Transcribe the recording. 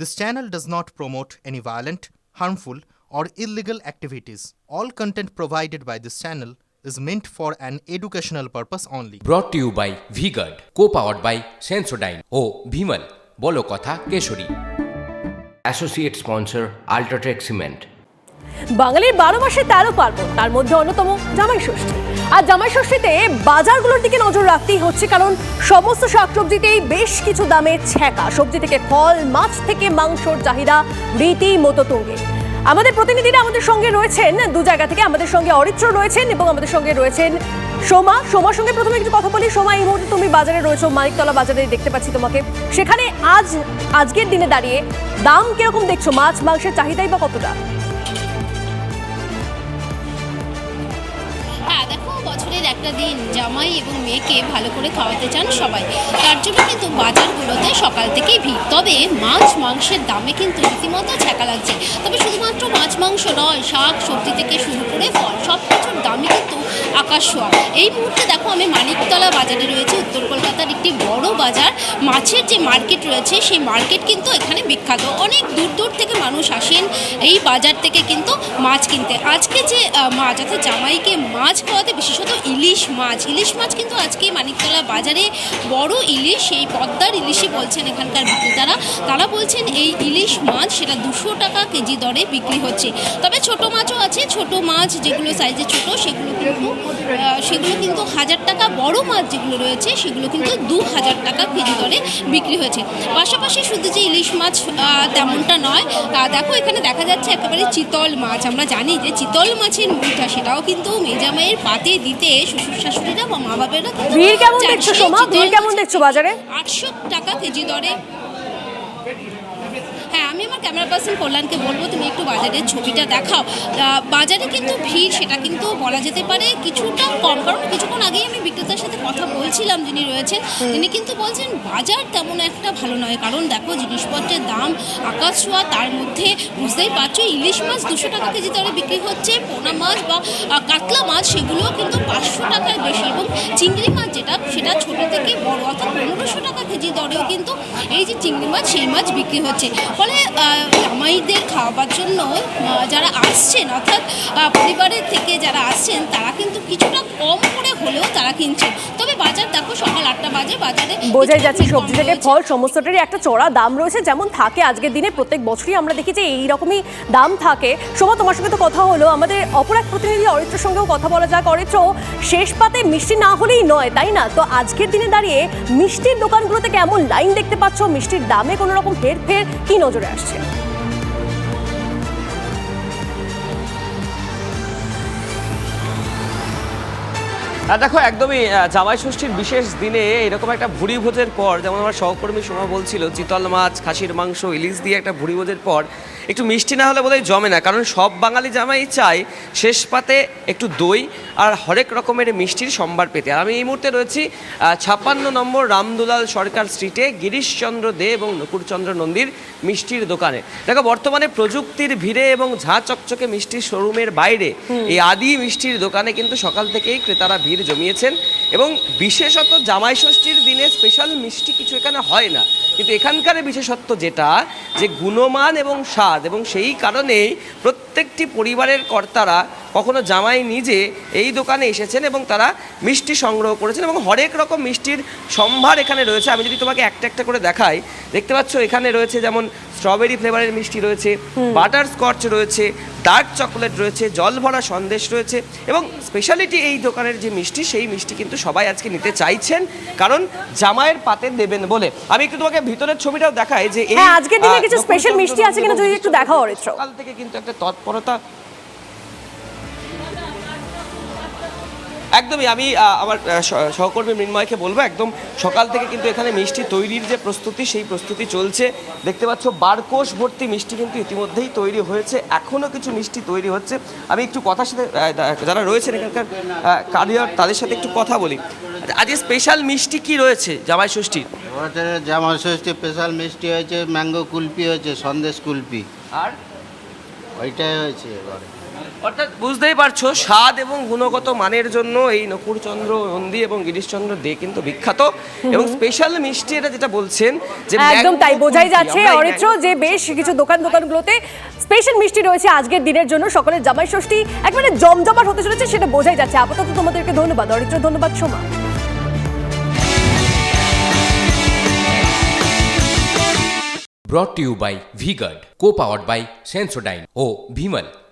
This channel does not promote any violent, harmful, or illegal activities. All content provided by this channel is meant for an educational purpose only. Brought to you by Vigard, co-powered by Sensodyne. Oh, Bhimal, Bolo Kotha Keshuri. Associate sponsor, Ultratech cement বাঙালির বারো মাসে তেরো পার্বণ, তার মধ্যে অন্যতম জামাই ষষ্ঠী। আর জামাই ষষ্ঠীতে বাজারগুলোর দিকে নজর রাখতেই হচ্ছে, কারণ সমস্ত শাকসবজিতেই বেশ কিছু দামে ছ্যাঁকা, সবজি থেকে ফল, মাছ থেকে মাংসর চাহিদা রীতিমতো তুঙ্গে। আমাদের প্রতিনিধিরা আমাদের সঙ্গে রয়েছেন, দু জায়গা থেকে আমাদের সঙ্গে অরিত্র রয়েছেন এবং আমাদের সঙ্গে রয়েছেন সোমা। সোমার সঙ্গে প্রথমে একটু কথা বলি। সোমা, এই মুহূর্তে তুমি বাজারে রয়েছো, মানিকতলা বাজারে দেখতে পাচ্ছি তোমাকে। সেখানে আজ, আজকের দিনে দাঁড়িয়ে দাম কীরকম দেখছ? মাছ, মাংসের চাহিদাই বা কতটা? একটা দিন জামাই এবং মেয়েকে ভালো করে খাওয়াতে চান সবাই। তার জন্য কিন্তু বাজারগুলোতে সকাল থেকেই ভিড়। তবে মাছ মাংসের দামে কিন্তু রীতিমতো ছ্যাঁকা লাগছে। তবে শুধুমাত্র মাছ, মাংস নয়, শাক, সবজি থেকে শুরু করে ফল সব কিছুর দামই কিন্তু আকাশ ছোঁয়া। এই মুহূর্তে দেখো আমি মানিকতলা বাজারে রয়েছে। উত্তর কলকাতার একটি বড় বাজার। মাছের যে মার্কেট রয়েছে, সেই মার্কেট কিন্তু এখানে বিখ্যাত। অনেক দূর দূর থেকে মানুষ আসেন এই বাজার থেকে কিন্তু মাছ কিনতে। আজকে যে মাছ, অর্থাৎ জামাইকে মাছ খাওয়াতে, বিশেষত ইলিশ মাছ ইলিশ মাছ কিন্তু আজকে মানিকতলা বাজারে বড় ইলিশ এই পদ্মার ইলিশই বলছেন এখানকার বিক্রেতারা। তারা বলছেন, এই ইলিশ মাছ, সেটা দুশো টাকা কেজি দরে বিক্রি হচ্ছে। তবে ছোট মাছও আছে ছোট মাছ যেগুলো সাইজে ছোট সেগুলো কিন্তু সেগুলো কিন্তু হাজার টাকা বড় মাছ যেগুলো রয়েছে সেগুলো কিন্তু দু হাজার টাকা কেজি দরে বিক্রি হয়েছে। পাশাপাশি শুধু যে ইলিশ মাছ তেমনটা নয় দেখো এখানে দেখা যাচ্ছে একেবারে চিতল মাছ। আমরা জানি যে চিতল মাছের মুঠা সেটাও কিন্তু মেজামাইয়ের পাতে দিতে শ্বশুর শাশুড়িরা বা মা বাবেরা ভিড় কেমন দেখছ সোমা? ভিড় কেমন দেখছ বাজারে? আটশো টাকা কেজি দরে। আমার ক্যামেরা পার্সন কল্যাণকে বলব তুমি একটু বাজারের ছবিটা দেখাও। বাজারে কিন্তু ভিড় সেটা কিন্তু বলা যেতে পারে কিছুটা কম। কারণ কিছুক্ষণ আগেই আমি বিক্রেতার সাথে কথা বলছিলাম যিনি রয়েছেন তিনি কিন্তু বলছেন বাজার তেমন একটা ভালো নয়। কারণ দেখো জিনিসপত্রের দাম আকাশ ছোঁয়া তার মধ্যে বুঝতেই পারছ ইলিশ মাছ দুশো টাকা কেজি দরে বিক্রি হচ্ছে পোনা মাছ বা কাতলা মাছ সেগুলোও কিন্তু পাঁচশো টাকার বেশি এবং চিংড়ি মাছ যেটা সেটা ছোট থেকে বড় অর্থাৎ পনেরোশো টাকা কেজি দরেও কিন্তু এই যে চিংড়ি মাছ সেই মাছ বিক্রি হচ্ছে। ফলে জামাইদের খাওয়াবার জন্য যারা আসছেন অর্থাৎ পরিবারের থেকে যারা আসছেন তারা কিন্তু কিছুটা কম করে হলেও তারা কিনছেন। তবে বাজার দেখো সকাল আটটা বাজে বাজারে বোঝাই যাচ্ছে সবজি থেকে ফল সমস্তটারই একটা চড়া দাম রয়েছে যেমন থাকে আজকের দিনে। প্রত্যেক বছরই আমরা দেখি যে এইরকমই দাম থাকে। সোমা তোমার সঙ্গে তো কথা হলো আমাদের অপর এক প্রতিনিধি অরিত্রের সঙ্গেও কথা বলা যাক। অরিত্র শেষ পাতে মিষ্টি না হলেই নয় তাই না? তো আজকের দিনে দাঁড়িয়ে মিষ্টির দোকানগুলোতে কেমন লাইন দেখতে পাচ্ছ? মিষ্টির দামে কোনো রকম হেরফের কি নজরে আসছে? আর দেখো একদমই জামাই ষষ্ঠীর বিশেষ দিনে এরকম একটা ভুড়ি ভোজের পর যেমন আমার সহকর্মী সোমা বলছিল চিতল মাছ খাসির মাংস ইলিশ দিয়ে একটা ভুড়ি ভোজের পর একটু মিষ্টি না হলে বোধহয় জমে না কারণ সব বাঙালি জামাই চায় শেষ পাতে একটু দই আর হরেক রকমের মিষ্টির সম্ভার পেতে। আর আমি এই মুহূর্তে রয়েছি ছাপ্পান্ন নম্বর রামদুলাল সরকার স্ট্রিটে গিরিশচন্দ্র দে এবং নকুরচন্দ্র নন্দীর মিষ্টির দোকানে। দেখো বর্তমানে প্রযুক্তির ভিড়ে এবং ঝাঁ চকচকে মিষ্টির শোরুমের বাইরে এই আদি মিষ্টির দোকানে কিন্তু সকাল থেকেই ক্রেতারা ভিড় জমিয়েছেন এবং বিশেষত জামাই ষষ্ঠীর দিনে স্পেশাল মিষ্টি কিছু এখানে হয় না। কিন্তু এখানকার বিশেষত্ব যেটা, যে গুণমান এবং স্বাদ এবং সেই কারণেই প্রত্যেকটি পরিবারের কর্তারা কখনো জামাই নিজে এই দোকানে এসেছেন এবং তারা মিষ্টি সংগ্রহ করেছেন এবং হরেক রকম মিষ্টির সম্ভার এখানে রয়েছে। আমি যদি তোমাকে একটা একটা করে দেখাই, দেখতে পাচ্ছ এখানে রয়েছে যেমন স্ট্রবেরি ফ্লেভারের মিষ্টি রয়েছে বাটার স্কচ রয়েছে ডার্ক চকোলেট রয়েছে জল ভরা সন্দেশ রয়েছে এবং স্পেশালিটি এই দোকানের যে মিষ্টি সেই মিষ্টি কিন্তু সবাই আজকে নিতে চাইছেন। কারণ জামায়ের পাতে দেবেন বলে। আমি একটু তোমাকে ভিতরের ছবিটাও দেখাই যে এই আজকে আজকের দিনে কিছু স্পেশাল মিষ্টি আছে কিনা যদি একটু দেখাও, অরিত্র। সকাল থেকে কিন্তু একটা তৎপরতা একদমই আমি আমার সহকর্মী মৃন্ময়কে বলব একদম সকাল থেকে কিন্তু এখানে মিষ্টি তৈরির যে প্রস্তুতি সেই প্রস্তুতি চলছে। দেখতে পাচ্ছ বারকোষ ভর্তি মিষ্টি কিন্তু ইতিমধ্যেই তৈরি হয়েছে। এখনও কিছু মিষ্টি তৈরি হচ্ছে। আমি একটু কথার সাথে যারা রয়েছেন এখানকার কারিয়ার তাদের সাথে একটু কথা বলি। আজকে স্পেশাল মিষ্টি কি রয়েছে জামাই ষষ্ঠীর? ওটা জামা ষষ্ঠী স্পেশাল মিষ্টি হয়েছে ম্যাঙ্গো কুলপি হয়েছে সন্দেশ কুলপি। আর? ওইটাই হয়েছে এবারে। অর্থাৎ বুঝতেই পারছ স্বাদ এবং গুণগত মানের জন্য এই নকুরচন্দ্র নন্দী এবং গিরিশচন্দ্র দে কিন্তু বিখ্যাত। এবং স্পেশাল মিষ্টি এটা যেটা বলছেন যে একদম তাই বোঝাই যাচ্ছে অরিত্র যে বেশ কিছু দোকান দোকানগুলোতে স্পেশাল মিষ্টি রয়েছে আজকের দিনের জন্য সকলের জামাই ষষ্ঠী একবারে জমজমাট হতে চলেছে সেটা বোঝাই যাচ্ছে। আপাতত তোমাদেরকে ধন্যবাদ। অরিত্র ধন্যবাদ Soma. Brought to you by V-Guard co-powered by Sensodyne O Vimal